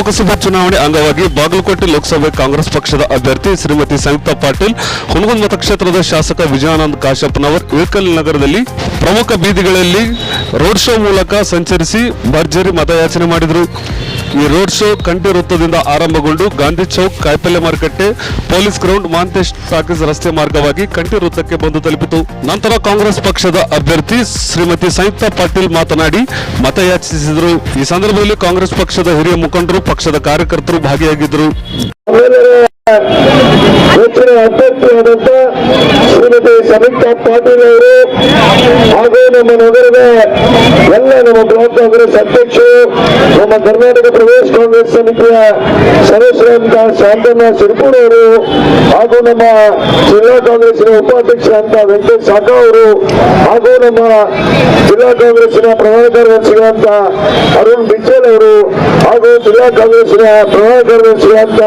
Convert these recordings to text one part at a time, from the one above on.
ಲೋಕಸಭಾ ಚುನಾವಣೆ ಅಂಗವಾಗಿ ಬಾಗಲಕೋಟೆ ಲೋಕಸಭೆ ಕಾಂಗ್ರೆಸ್ ಪಕ್ಷದ ಅಭ್ಯರ್ಥಿ ಶ್ರೀಮತಿ ಸಂಯುಕ್ತಾ ಪಾಟೀಲ್ ಹುಣಗುಂದ ಮತಕ್ಷೇತ್ರದ ಶಾಸಕ ವಿಜಯಾನಂದ್ ಕಾಶಪ್ಪನವರ್ ಇಳಕಲ್ ನಗರದಲ್ಲಿ ಪ್ರಮುಖ ಬೀದಿಗಳಲ್ಲಿ ರೋಡ್ ಶೋ ಮೂಲಕ ಸಂಚರಿಸಿ ಭರ್ಜರಿ ಮತಯಾಚನೆ ಮಾಡಿದರು. ಈ ರೋಡ್ ಶೋ ಕಂಠಿ ವೃತ್ತದಿಂದ ಆರಂಭಗೊಂಡು ಗಾಂಧಿ ಚೌಕ್ ಕಾಯಿಪಲ್ಯ ಮಾರುಕಟ್ಟೆ, ಪೊಲೀಸ್ ಗ್ರೌಂಡ್, ಮಾಂತೇಶ್ ಟಾಕೀಸ್ ರಸ್ತೆ ಮಾರ್ಗವಾಗಿ ಕಂಠಿ ವೃತ್ತಕ್ಕೆ ಬಂದು ತಲುಪಿತು. ನಂತರ ಕಾಂಗ್ರೆಸ್ ಪಕ್ಷದ ಅಭ್ಯರ್ಥಿ ಶ್ರೀಮತಿ ಸಂಯುಕ್ತಾ ಪಾಟೀಲ್ ಮಾತನಾಡಿ ಮತಯಾಚಿಸಿದರು. ಈ ಸಂದರ್ಭದಲ್ಲಿ ಕಾಂಗ್ರೆಸ್ ಪಕ್ಷದ ಹಿರಿಯ ಮುಖಂಡರು, ಪಕ್ಷದ ಕಾರ್ಯಕರ್ತರು ಭಾಗಿಯಾಗಿದ್ದರು. ಹೆಚ್ಚಿನ ಅಭ್ಯರ್ಥಿಯಾದಂತ ಶ್ರೀಮತಿ ಸಂಯುಕ್ತಾ ಪಾಟೀಲ್ ಅವರು ಹಾಗೂ ನಮ್ಮ ನಗರದ ನಮ್ಮ ಬ್ಲಾಕ್ ಕಾಂಗ್ರೆಸ್ ಅಧ್ಯಕ್ಷರು, ನಮ್ಮ ಕರ್ನಾಟಕ ಪ್ರದೇಶ ಕಾಂಗ್ರೆಸ್ ಸಮಿತಿಯ ಸದಸ್ಯರಂತ ಶಾಂತಣ್ಣ ಸಿರ್ಪೂರ್ ಅವರು ಹಾಗೂ ನಮ್ಮ ಜಿಲ್ಲಾ ಕಾಂಗ್ರೆಸ್ನ ಉಪಾಧ್ಯಕ್ಷರಂತ ವೆಂಕಟೇಶ್ ಸಾಕಾ ಅವರು ಹಾಗೂ ನಮ್ಮ ಜಿಲ್ಲಾ ಕಾಂಗ್ರೆಸ್ನ ಪ್ರಧಾನ ಕಾರ್ಯದರ್ಶಿಗಳಂತ ಅರುಣ್ ಬಿಚ್ಚೇಲ್ ಅವರು ಹಾಗೂ ಜಿಲ್ಲಾ ಕಾಂಗ್ರೆಸ್ನ ಪ್ರಧಾನ ಕಾರ್ಯದರ್ಶಿಗಳಂತ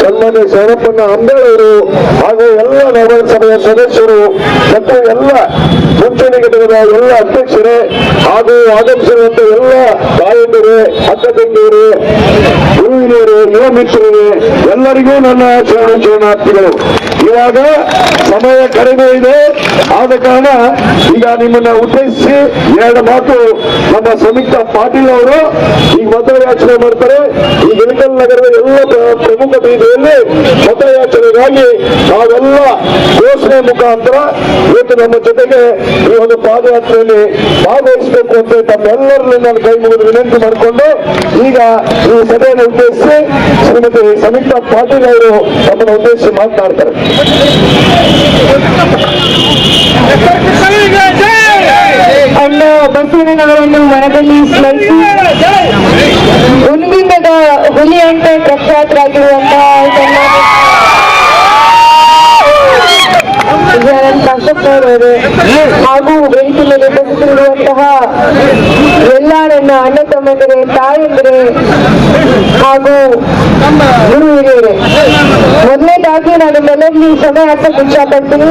ಸನ್ಮಾನ್ಯ ಶರಣಪ್ಪನ ಅಂಬೇಡ್ ಅವರು ಹಾಗೂ ಎಲ್ಲ ನಗರಸಭೆಯ ಸದಸ್ಯರು ಮತ್ತು ಎಲ್ಲ ಮುಂಚೂಣಿ ಘಟಕದ ಎಲ್ಲ ಅಧ್ಯಕ್ಷರೇ ಹಾಗೂ ಆಗಮಿಸಿರುವಂತ ಎಲ್ಲ ತಾಯಂದಿರು ಅಕ್ಕ ತಂಗಿಯರು ಗುರುವಿನವರು ಯುವ ಎಲ್ಲರಿಗೂ ನನ್ನ ಶರಣ ಶರಣಾರ್ಥಿಗಳು. ಇವಾಗ ಸಮಯ ಕಡಿಮೆ ಇದೆ. ಆದ ಕಾರಣ ಈಗ ನಿಮ್ಮನ್ನ ಉದ್ದೇಶಿಸಿ ಎರಡು ಮಾತು ನಮ್ಮ ಸಂಯುಕ್ತ ಪಾಟೀಲ್ ಅವರು ಈಗ ಮತಯಾಚನೆ ಮಾಡ್ತಾರೆ. ಈ ಇಳಕಲ್ ನಗರದ ಎಲ್ಲ ಪ್ರ- ಪ್ರಮುಖ ಬೀದಿಯಲ್ಲಿ ಮತಯಾಚನೆಗಾಗಿ ನಾವೆಲ್ಲ ಘೋಷಣೆ ಮುಖಾಂತರ ಇವತ್ತು ನಮ್ಮ ಜೊತೆಗೆ ಈ ಒಂದು ಪಾದಯಾತ್ರೆಯಲ್ಲಿ ಭಾಗವಹಿಸಬೇಕು ಅಂತ ತಮ್ಮೆಲ್ಲರನ್ನು ನಾನು ಕೈ ಮುಗಿದು ವಿನಂತಿ ಮಾಡಿಕೊಂಡು ಈಗ ಈ ಸಭೆಯನ್ನು ಉದ್ದೇಶಿಸಿ ಶ್ರೀಮತಿ ಸಮೀಕ್ಷಾ ಪಾಟೀಲ್ ಅವರು ತಮ್ಮನ್ನು ಉದ್ದೇಶಿಸಿ ಮಾತನಾಡ್ತಾರೆ ಅಣ್ಣ ಬಸವಣ್ಣನವರನ್ನು ಮನದಲ್ಲಿ ಸ್ಮರಿಸಿ ಹುಣ್ಣಿಮೆದ ಹುಲಿ ಅಂತ ಪ್ರಖ್ಯಾತರಾಗಿರುವಂತಹ ಸನ್ಮಾನ್ಯ ವಿಜಯಾನಂದ ಕಾಶಪ್ಪನವರವರು ಹಾಗೂ ಮೇಲೆ ಉಪಸ್ಥಿತರಿರುವಂತಹ ಎಲ್ಲ ನನ್ನ ಅಣ್ಣ ತಮ್ಮಂದರೆ, ತಾಯಂದರೆ ಹಾಗೂ ಗುರು ಹಿರಿಯರೇ ಮೊದಲನೇದಾಗಿ ನಾನು ಮನೆಯಲ್ಲಿ ಸಮಯ ಹಾಕಕ್ಕೆ ಇಷ್ಟಪಡ್ತೀನಿ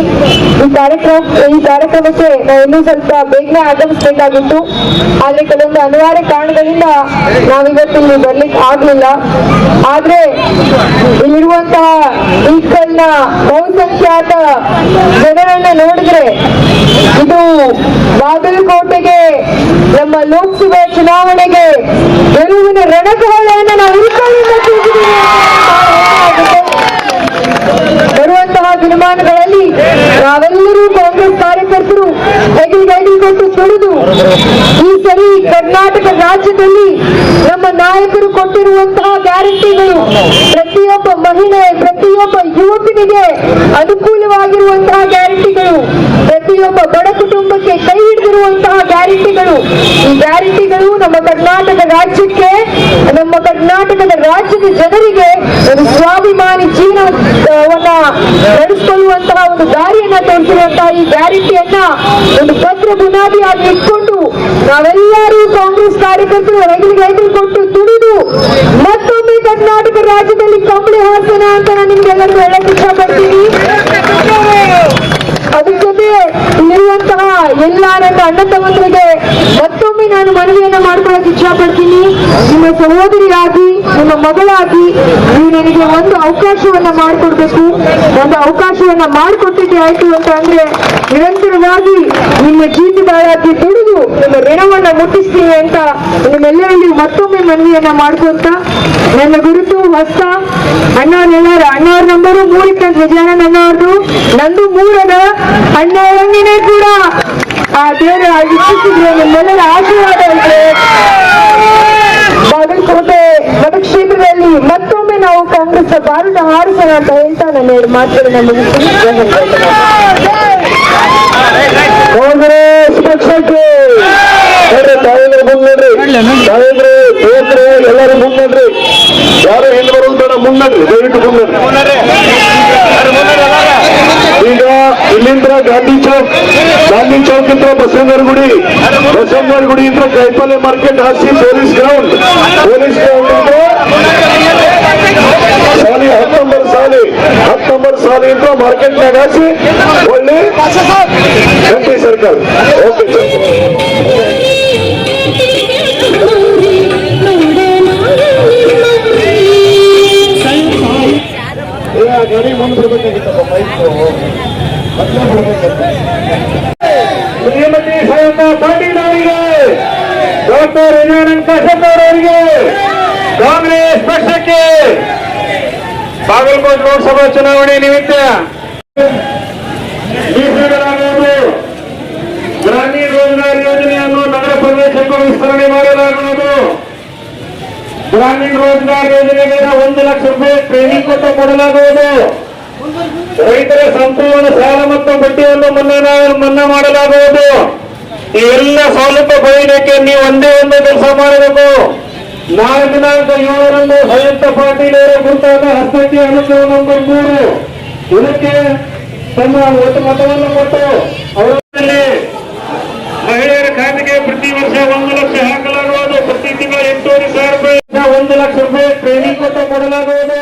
ಈ ಕಾರ್ಯಕ್ರಮ ಈ ಕಾರ್ಯಕ್ರಮಕ್ಕೆ ನಾವು ಇನ್ನೂ ಸ್ವಲ್ಪ ಬೇಗನೆ ಆಗಮಿಸಬೇಕಾಗಿತ್ತು. ಆದ್ರೆ ಕೆಲವೊಂದು ಅನಿವಾರ್ಯ ಕಾರಣಗಳಿಂದ ನಾವಿವತ್ತು ಇಲ್ಲಿ ಬರ್ಲಿಕ್ಕೆ ಆಗ್ಲಿಲ್ಲ. ಆದ್ರೆ ಇಲ್ಲಿರುವಂತಹ ಈಕಲ್ನ ಬಹುಸಂಖ್ಯಾತ ಜನರನ್ನ ನೋಡಿದ್ರೆ ಇದು ಬಾಗಲಕೋಟೆಗೆ ನಮ್ಮ ಲೋಕಸಭೆ ಚುನಾವಣೆಗೆ ರಣಕಹಳೆಯನ್ನು ನಾವು. ಬರುವಂತಹ ದಿನಮಾನಗಳಲ್ಲಿ ನಾವೆಲ್ಲರೂ ಕಾಂಗ್ರೆಸ್ ಕಾರ್ಯಕರ್ತರು ಕೊಟ್ಟು ಈ ಸರಿ ಕರ್ನಾಟಕ ರಾಜ್ಯದಲ್ಲಿ ನಮ್ಮ ನಾಯಕರು ಕೊಟ್ಟಿರುವಂತಹ ಗ್ಯಾರಂಟಿಗಳು ಪ್ರತಿಯೊಬ್ಬ ಮಹಿಳೆ, ಪ್ರತಿಯೊಬ್ಬ ಯುವಕನಿಗೆ ಅನುಕೂಲವಾಗಿರುವಂತಹ ಗ್ಯಾರಂಟಿಗಳು, ಪ್ರತಿಯೊಬ್ಬ ಬಡ ಕುಟುಂಬಕ್ಕೆ ಕೈ ಹಿಡಿದಿರುವಂತಹ ಗ್ಯಾರಂಟಿಗಳು ಈ ಗ್ಯಾರಂಟಿಗಳು ನಮ್ಮ ಕರ್ನಾಟಕ ರಾಜ್ಯಕ್ಕೆ ಕರ್ನಾಟಕದ ರಾಜ್ಯದ ಜನರಿಗೆ ಒಂದು ಸ್ವಾಭಿಮಾನಿ ಜೀವನವನ್ನ ನಡೆಸಿಕೊಳ್ಳುವಂತಹ ಒಂದು ದಾರಿಯನ್ನ ತೋರಿಸಿರುವಂತಹ ಈ ಗ್ಯಾರಂಟಿಯನ್ನ ಒಂದು ಭದ್ರ ಬುನಾದಿಯಾಗಿ ಇಟ್ಕೊಂಡು ನಾವೆಲ್ಲರೂ ಕಾಂಗ್ರೆಸ್ ಕಾರ್ಯಕರ್ತರು ರೈತರಿಗೆ ಹೆಗಲು ಕೊಟ್ಟು ದುಡಿದು ಮತ್ತೊಮ್ಮೆ ಕರ್ನಾಟಕ ರಾಜ್ಯದಲ್ಲಿ ಕಂಬಳಿ ಹಾಸನ ಅಂತ ನಾನು ನಿಮ್ಗೆಲ್ಲರಿಗೂ ಹೇಳಕ್ ಇಷ್ಟಪಡ್ತೀನಿ. ಅದ್ರ ಜೊತೆ ಇಲ್ಲಿರುವಂತಹ ಎಲ್ಲ ನನ್ನ ಅಣ್ಣ ತಮ್ಮಂದರಿಗೆ ಮತ್ತೊಮ್ಮೆ ನಾನು ಮನವಿಯನ್ನ ಮಾಡ್ಕೊಳಕ್ ಇಷ್ಟಪಡ್ತೀನಿ. ಸಹೋದರಿಯಾಗಿ, ನಿಮ್ಮ ಮಗಳಾಗಿ ನೀವು ನನಗೆ ಒಂದು ಅವಕಾಶವನ್ನ ಮಾಡಿಕೊಡ್ಬೇಕು. ಒಂದು ಅವಕಾಶವನ್ನ ಮಾಡಿಕೊಟ್ಟಿದ್ದೆ ಆಯ್ತು ಅಂತ ಅಂದ್ರೆ ನಿರಂತರವಾಗಿ ನಿಮ್ಮ ಜೀವಿತಾಳಾಗಿ ದುಡಿದು ನಿಮ್ಮ ಋಣವನ್ನ ಮುಟ್ಟಿಸ್ತೀನಿ ಅಂತ ನಿಮ್ಮೆಲ್ಲರಲ್ಲಿ ಮತ್ತೊಮ್ಮೆ ಮನವಿಯನ್ನ ಮಾಡ್ಕೊಂತ ನನ್ನ ಗುರುತು ಹೊಸ ಅಣ್ಣವ್ರೆಲ್ಲರ ಅಣ್ಣವ್ರ ನಂಬರು ಮೂರಕ್ಕೆ ಗಜಾನನ್ ಅಣ್ಣವ್ರದ್ದು ನಂದು ಮೂರದ ಅಣ್ಣವರನ್ನೇ ಕೂಡ ಆ ದೇವರ ಇಚ್ಛಿಸಿದ್ರೆ ನಿಮ್ಮೆಲ್ಲರ ಆಶೀರ್ವಾದ ಇದೆ ಬಾಗಲಕೋಟೆ ಮತಕ್ಷೇತ್ರದಲ್ಲಿ ಮತ್ತೊಮ್ಮೆ ನಾವು ಕಾಂಗ್ರೆಸ್ ಬಾರುದ ಹಾರಿಸೋಣ ಅಂತ ಹೇಳ್ತಾ ನೋಡಿ ಎರಡು ಮಾತುಗಳನ್ನ. ಕಾಂಗ್ರೆಸ್ ಪಕ್ಷಕ್ಕೆ ತಾಯಂದ್ರ ಮುನ್ನಡ್ರಿ ತಾವೇಂದ್ರ ಯುವಕರು, ಎಲ್ಲರೂ ಮುನ್ನಡ್ರಿ ಯಾರು ಬರೋದು ಬೇಡ ಮುನ್ನಡ್ರಿ ದಯವಿಟ್ಟು ಮುನ್ನಡ್ರಿ ಈಗ ಇಲ್ಲಿಂದ ಗಾಂಧಿ ಚೌಕ್ ಗಾಂಧಿ ಚೌಕ್ ಇಂದ ಬಸವನಗರ ಗುಡಿ ಬಸವನಗರ ಗುಡಿ ಇಂದ ಕೈಪಾಲೆ ಮಾರ್ಕೆಟ್ ಹಾಸಿ ಪೊಲೀಸ್ ಗ್ರೌಂಡ್. दींट मार्केट में एमपी अच्छा सर्कल डॉक्टर कांग्रेस पक्ष के। ಬಾಗಲಕೋಟೆ ಲೋಕಸಭಾ ಚುನಾವಣೆ ನಿಮಿತ್ತ ಗ್ರಾಮೀಣ ರೋಜ್ಗಾರ್ ಯೋಜನೆಯನ್ನು ನಗರ ಪ್ರದೇಶಕ್ಕೂ ವಿಸ್ತರಣೆ ಮಾಡಲಾಗುವುದು. ಗ್ರಾಮೀಣ ರೋಜ್ಗಾರ್ ಯೋಜನೆಗೆ ಒಂದು ಲಕ್ಷ ರೂಪಾಯಿ ಟ್ರೈನಿಂಗ್ ಕೊಟ್ಟು ಕೊಡಲಾಗುವುದು. ರೈತರ ಸಂಪೂರ್ಣ ಸಾಲ ಮತ್ತು ಬಡ್ಡಿಯನ್ನು ಮನ್ನಾ ಮನ್ನಾ ಮಾಡಲಾಗುವುದು. ಈ ಎಲ್ಲ ಸೌಲಭ್ಯ ಪಡೆಯಲಿಕ್ಕೆ ನೀವು ಒಂದೇ ಒಂದು ಕೆಲಸ ಮಾಡಬೇಕು. ನಾಳೆ ದಿನಾಂಕ ಏಳರಂದು ಸಂಯುಕ್ತ ಪಾಟೀಲರ ಗುರುತಾದ ಹಸ್ತಕ್ಕೆ ಅನುಕೂಲ ನಂಬರ್ ಮೂರು ಇದಕ್ಕೆ ತಮ್ಮ ಒಟ್ಟು ಮತವನ್ನು ಕೊಟ್ಟು ಅವರಲ್ಲಿ ಮಹಿಳೆಯರ ಖಾತೆಗೆ ಪ್ರತಿ ವರ್ಷ ಒಂದು ಲಕ್ಷ ಹಾಕಲಾಗುವುದು. ಪ್ರತಿ ತಿಂಗಳ ಎಂಟೂವರೆ ಸಾವಿರ ರೂಪಾಯಿ. ಒಂದು ಲಕ್ಷ ರೂಪಾಯಿ ಟ್ರೈನಿಂಗ್ ಕೊಟ್ಟು ಕೊಡಲಾಗುವುದು.